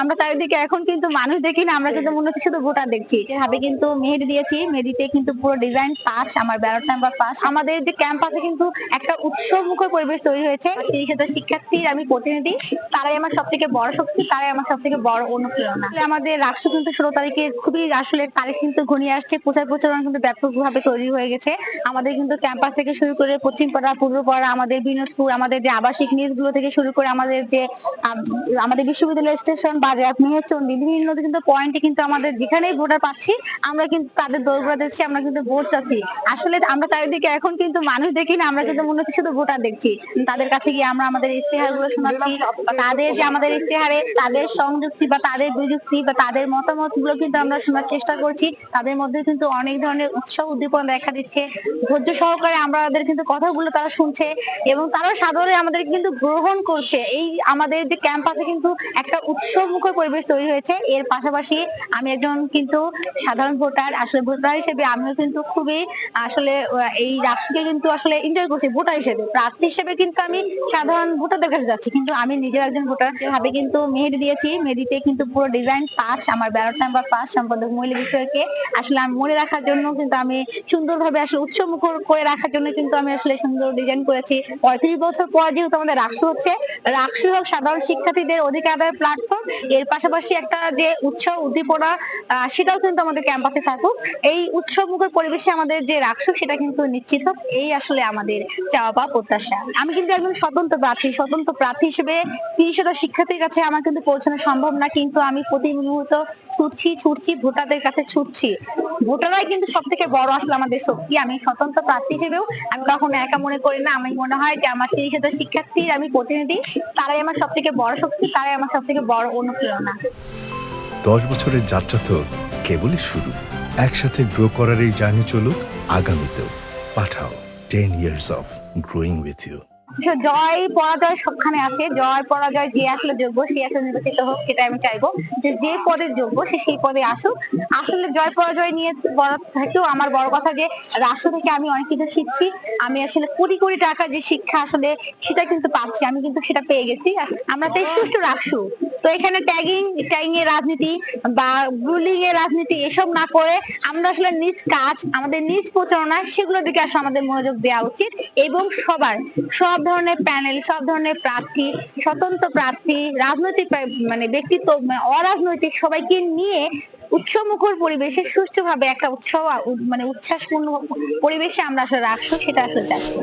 আমরা চারিদিকে এখন কিন্তু মানুষ দেখি না, আমরা কিন্তু মনে হচ্ছে শুধু ভোটার দেখছি। এভাবে কিন্তু মেহেদি দিয়েছি, মেহেদিতে কিন্তু পুরো ডিজাইন পাস আমার ব্যালট নাম্বার পাস আমাদের যে ক্যাম্পাসে কিন্তু একটা উৎসব মুখর পরিবেশ তৈরি হয়েছে তিরিশ হাজার শিক্ষার্থী আমি প্রতিনিধি। তারাই আমার সব থেকে বড় শক্তি, তারাই আমার সব থেকে বড় অনুপ্রেরণা। আমাদের রাষ্ট্র কিন্তু ষোলো তারিখে খুবই আসলে তারিখ কিন্তু ঘনিয়ে আসছে, প্রচার প্রচারণা কিন্তু ব্যাপকভাবে তৈরি হয়ে গেছে। আমাদের কিন্তু ক্যাম্পাস থেকে শুরু করে পশ্চিমপাড়া পূর্বপাড়া আমাদের বিনোদপুর, আমাদের যে আবাসিক নিউজগুলো থেকে শুরু করে আমাদের যে আমাদের বিশ্ববিদ্যালয় স্টেশন বিভিন্ন কিন্তু পয়েন্টে কিন্তু আমাদের যেখানেই ভোটার পাচ্ছি, আমরা কিন্তু তাদের দৌড়া দিচ্ছি আমরা কিন্তু ভোট চাচ্ছি। আসলে আমরা চারিদিকে এখন কিন্তু মানুষ দেখি না, আমরা কিন্তু মনে হচ্ছে শুধু ভোটার দেখছি। তাদের কাছে গিয়ে আমরা আমাদেরগুলো শোনাচ্ছি, তাদের যে আমাদের তাদের সংযুক্তি বা তাদের বিযুক্তি বা তাদের মতামতগুলো কিন্তু আমরা শোনার চেষ্টা করছি। তাদের মধ্যে কিন্তু অনেক ধরনের উৎসাহ উদ্দীপনা দেখা দিচ্ছে। ধৈর্য সহকারে আমাদের কিন্তু কথাগুলো তারা শুনছে এবং তারা সাদরে আমাদের কিন্তু গ্রহণ করছে। এই আমাদের যে ক্যাম্পাসে কিন্তু একটা উৎসব মুখর পরিবেশ তৈরি হয়েছে। এর পাশাপাশি আমি একজন কিন্তু সাধারণ ভোটার, আসলে ভোটার হিসেবে আমিও কিন্তু খুবই, আসলে এই রাষ্ট্রকে কিন্তু আসলে এনজয় করছি ভোটার হিসেবে। প্রার্থী হিসেবে কিন্তু আমি সাধারণ ভোটারদের কাছে যাচ্ছি। কিন্তু আমি নিজেও একজন ভোটার। ভাবে কিন্তু মেহেদি দিয়েছি, মেহেদিতে কিন্তু পুরো ডিজাইন পাস আমার ব্যালট নাম্বার পাস সম্পাদক মহিলা বিষয়কে আসলে আমি মনে রাখার জন্য কিন্তু আমি সুন্দরভাবে আসলে উৎসব মুখর করে রাখার জন্য কিন্তু আমি আসলে সুন্দর ডিজাইন করেছি। পঁয়ত্রিশ বছর পর যেহেতু আমাদের রাষ্ট্র হচ্ছে রাষ্ট্র হোক সাধারণ শিক্ষার্থীদের অধিকার আদায়ের প্ল্যাটফর্ম এর পাশাপাশি একটা যে উৎসব উদ্দীপনা সেটাও কিন্তু আমাদের ক্যাম্পাসে থাকুক। এই উৎসব মুখর পরিবেশে আমাদের যে রাষ্ট্র সেটা কিন্তু নিশ্চিত হোক। এই আসলে আমাদের চাওয়া বা প্রত্যাশা। আমি কিন্তু একজন স্বতন্ত্র প্রার্থী। স্বতন্ত্র প্রার্থী হিসেবে তিরিশ হাজার শিক্ষার্থীর কাছে আমার কিন্তু পৌঁছানো সম্ভব না। কিন্তু আমি প্রতি মুহূর্ত ছুটছি ছুটছি, ভোটারদের কাছে ছুটছি। ভোটাররাই কিন্তু সব থেকে বড় আসলে আমাদের শক্তি। আমি স্বতন্ত্র প্রার্থী হিসেবেও আমি কখনো একা মনে করি না। আমি মনে হয় যে আমার তিরিশ হাজার শিক্ষার্থী আমি প্রতিনিধি, তারাই আমার সব থেকে বড় শক্তি, তারাই আমার সব থেকে বড় অনুপ্রেরণা দশ বছরের যাত্রা তো কেবলই শুরু। একসাথে গ্রো করার এই জার্নি চলুক আগামীতেও। Pathao ten years of growing with you জয় পরাজয় সবখানে আছে। জয় পরাজয় যে আসলে যোগ্য সে আসলে নির্বাচিত হোক সেটা আমি চাইব যে যে পদে যোগ্য সে সেই পদে আসুক। আসলে জয় পরাজয় নিয়ে বড় থেকেও আমার বড় কথা যে রাষ্ট্র থেকে আমি অনেক কিছু শিখছি। আমি আসলে কোটি কোটি টাকা যে শিক্ষা আসলে সেটা কিন্তু পাচ্ছি। আমি কিন্তু সেটা পেয়ে গেছি। আমরা তো সুষ্ঠু রাখছু তো এখানে ট্যাগিং ট্যাগিং এর রাজনীতি বা বুলিং এর রাজনীতি এসব না করে আমরা আসলে নিজ কাজ, আমাদের নিজ প্রচারণা সেগুলোর দিকে আসলে আমাদের মনোযোগ দেওয়া উচিত এবং সবার, সব ধরনের প্যানেল সব ধরনের প্রার্থী, স্বতন্ত্র প্রার্থী, রাজনৈতিক মানে ব্যক্তিত্ব মানে অরাজনৈতিক সবাইকে নিয়ে উৎসবমুখর পরিবেশে সুষ্ঠুভাবে একটা উৎসব মানে উচ্ছ্বাসপূর্ণ পরিবেশে আমরা আসলে রাখব সেটা আসলে চাচ্ছি।